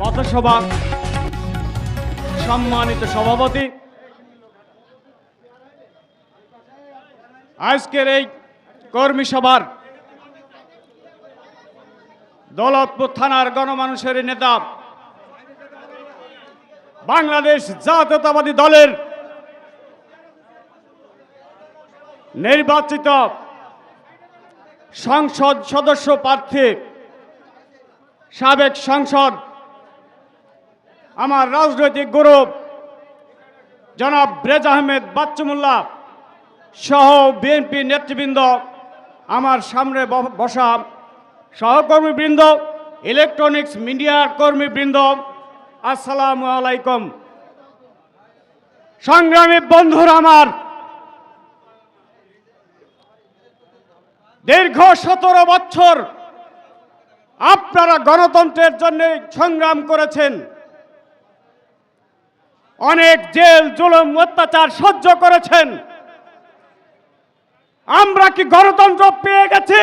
পথসভা, সম্মানিত সভাপতি। আজকের এই কর্মী সভার দৌলতপুর থানার গণমানুষের নেতা বাংলাদেশ জাতীয়তাবাদী দলের নির্বাচিত সংসদ সদস্য প্রার্থী, সাবেক সংসদ আমার রাজনৈতিক গুরু জনাব ব্রেজ আহমেদ বাচ্চুমুল্লাহ সহ বিএনপি নেতৃবৃন্দ, আমার সামনে বসা সহকর্মীবৃন্দ ইলেকট্রনিক্স মিডিয়ার কর্মীবৃন্দ, আসসালামু আলাইকুম। সংগ্রামী বন্ধুরা আমার, দীর্ঘ সতেরো বছর আপনারা গণতন্ত্রের জন্য সংগ্রাম করেছেন। অনেক জেল, জুলুম, অত্যাচার সহ্য করেছেন। আমরা কি গণতন্ত্র পেয়ে গেছি?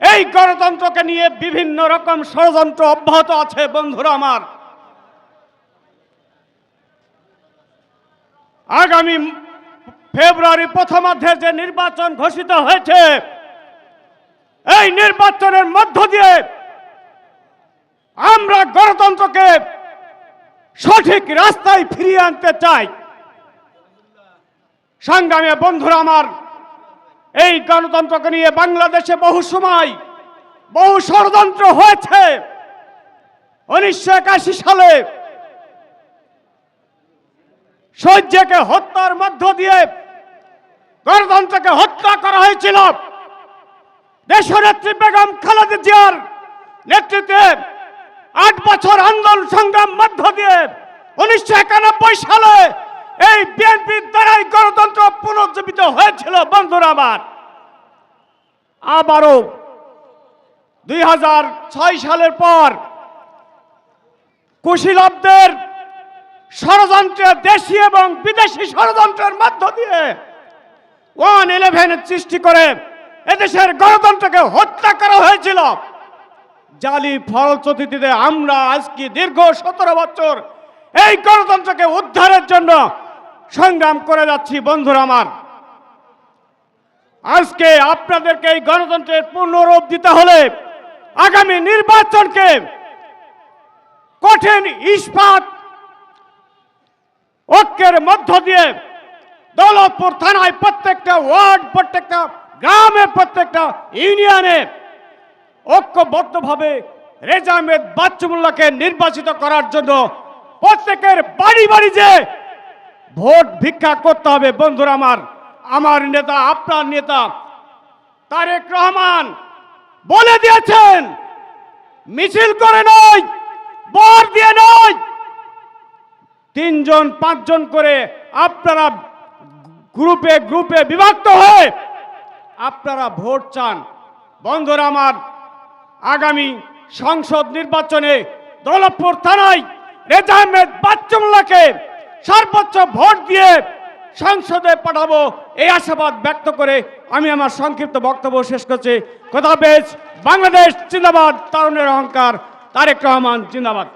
এই গণতন্ত্রকে নিয়ে বিভিন্ন রকম ষড়যন্ত্র অব্যাহত আছে, বন্ধুরা আমার। আগামী ফেব্রুয়ারি প্রথমার্ধে যে নির্বাচন ঘোষিত হয়েছে, এই নির্বাচনের মধ্য দিয়ে আমরা গণতন্ত্রকে সঠিক রাস্তায় ফিরিয়ে আনতে চাই। সংগ্রামী বন্ধুরা আমার, এই গণতন্ত্রকে নিয়ে বাংলাদেশে বহু সময় বহু ষড়যন্ত্র হয়েছে। উনিশশো একাশি সালে সৈন্যকে হত্যার মধ্য দিয়ে গণতন্ত্রকে হত্যা করা হয়েছিল। দেশনেত্রী বেগম খালেদা জিয়ার নেতৃত্বে আট বছর আন্দোলন সংগ্রাম মধ্য দিয়ে উনিশশো একানব্বই সালে এই বিএনপির দ্বারাই গণতন্ত্র পুনর্জীবিত হয়েছিল, বন্ধুরা আমার। আবারও দুই হাজার ছয় সালের পর কুশীলবদের ষড়যন্ত্রে দেশি এবং বিদেশি ষড়যন্ত্রের মধ্য দিয়ে ওয়ান ইলেভেন সৃষ্টি করে এদেশের গণতন্ত্রকে হত্যা করা হয়েছিল। জালি ফলশ্রুতিতে আমরা আজকে দীর্ঘ সতেরো বছর এই গণতন্ত্রকে উদ্ধারের জন্য সংগ্রাম করে যাচ্ছি, বন্ধুরা আমার। আজকে আপনাদেরকে এই গণতন্ত্রের পুনরূপ দিতে হলে আগামী নির্বাচনকে কঠিন ইস্পাত, ঐক্যের মধ্য দিয়ে দৌলতপুর থানায় প্রত্যেকটা ওয়ার্ড, প্রত্যেকটা গ্রামে, প্রত্যেকটা ইউনিয়নে ঐক্যবদ্ধভাবে রেজা আহমেদ বাচ্চুমুল্লাহকে নির্বাচিত করার জন্য প্রত্যেকের বাড়ি বাড়ি যে ভোট ভিক্ষা করতে হবে, বন্ধুরা আমার আমার নেতা, আপনার নেতা, তারেক রহমান বলে দিয়েছেন, মিছিল করে নয়, বর দিয়ে নয়, তিনজন, পাঁচজন করে আপনারা গ্রুপে গ্রুপে বিভক্ত হয়ে আপনারা ভোট চান। বন্ধুরা আমার আগামী সংসদ নির্বাচনে দৌলতপুর থানায় রেজা আহমেদ বাচ্চুল্লাহকে সর্বোচ্চ ভোট দিয়ে সংসদে পাঠাবো এই আশাবাদ ব্যক্ত করে আমি আমার সংক্ষিপ্ত বক্তব্য শেষ করছি। কথা বেশ, বাংলাদেশ জিন্দাবাদ, তরুণের অহংকার, তারেক রহমান জিন্দাবাদ।